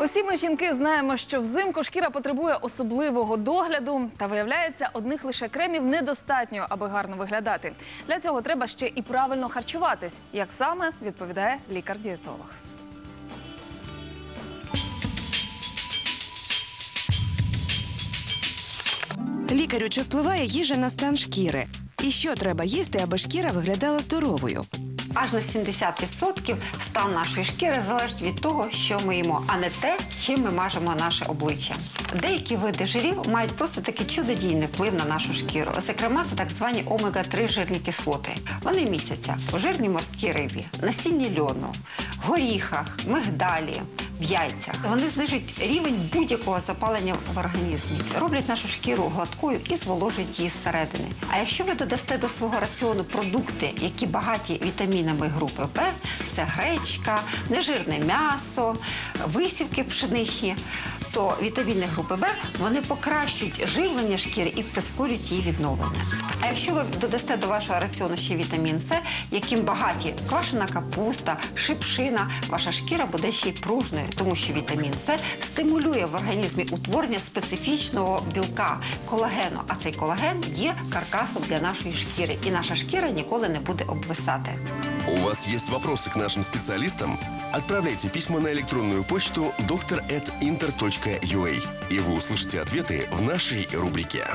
Усі ми жінки знаємо, що взимку шкіра потребує особливого догляду. Та виявляється, одних лише кремів недостатньо, аби гарно виглядати. Для цього треба ще і правильно харчуватись. Як саме відповідає лікар-дієтолог. Лікарю, чи впливає їжа на стан шкіри? І що треба їсти, аби шкіра виглядала здоровою? Аж на 70% стан нашої шкіри залежить від того, що ми їмо, а не те, чим ми мажемо наше обличчя. Деякі види жирів мають просто такий чудодійний вплив на нашу шкіру. Зокрема, це так звані омега-3 жирні кислоти. Вони містяться у жирній морській рибі, насінні льону, горіхах, мигдалі. В яйцях вони знижують рівень будь-якого запалення в організмі, роблять нашу шкіру гладкою і зволожують її зсередини. А якщо ви додасте до свого раціону продукти, які багаті вітамінами групи Б, це гречка, нежирне м'ясо, висівки пшеничні, то вітаміни групи Б вони покращують живлення шкіри і прискорюють її відновлення. А якщо ви додасте до вашого раціону ще вітамін С, яким багаті квашена капуста, шипшина, ваша шкіра буде ще й пружною, тому що вітамін С стимулює в організмі утворення специфічного білка колагену. А цей колаген є каркасом для нашої шкіри, і наша шкіра ніколи не буде обвисати. У вас есть вопросы к нашим специалистам? Отправляйте письма на электронную почту доктор.интер.ua и вы услышите ответы в нашей рубрике.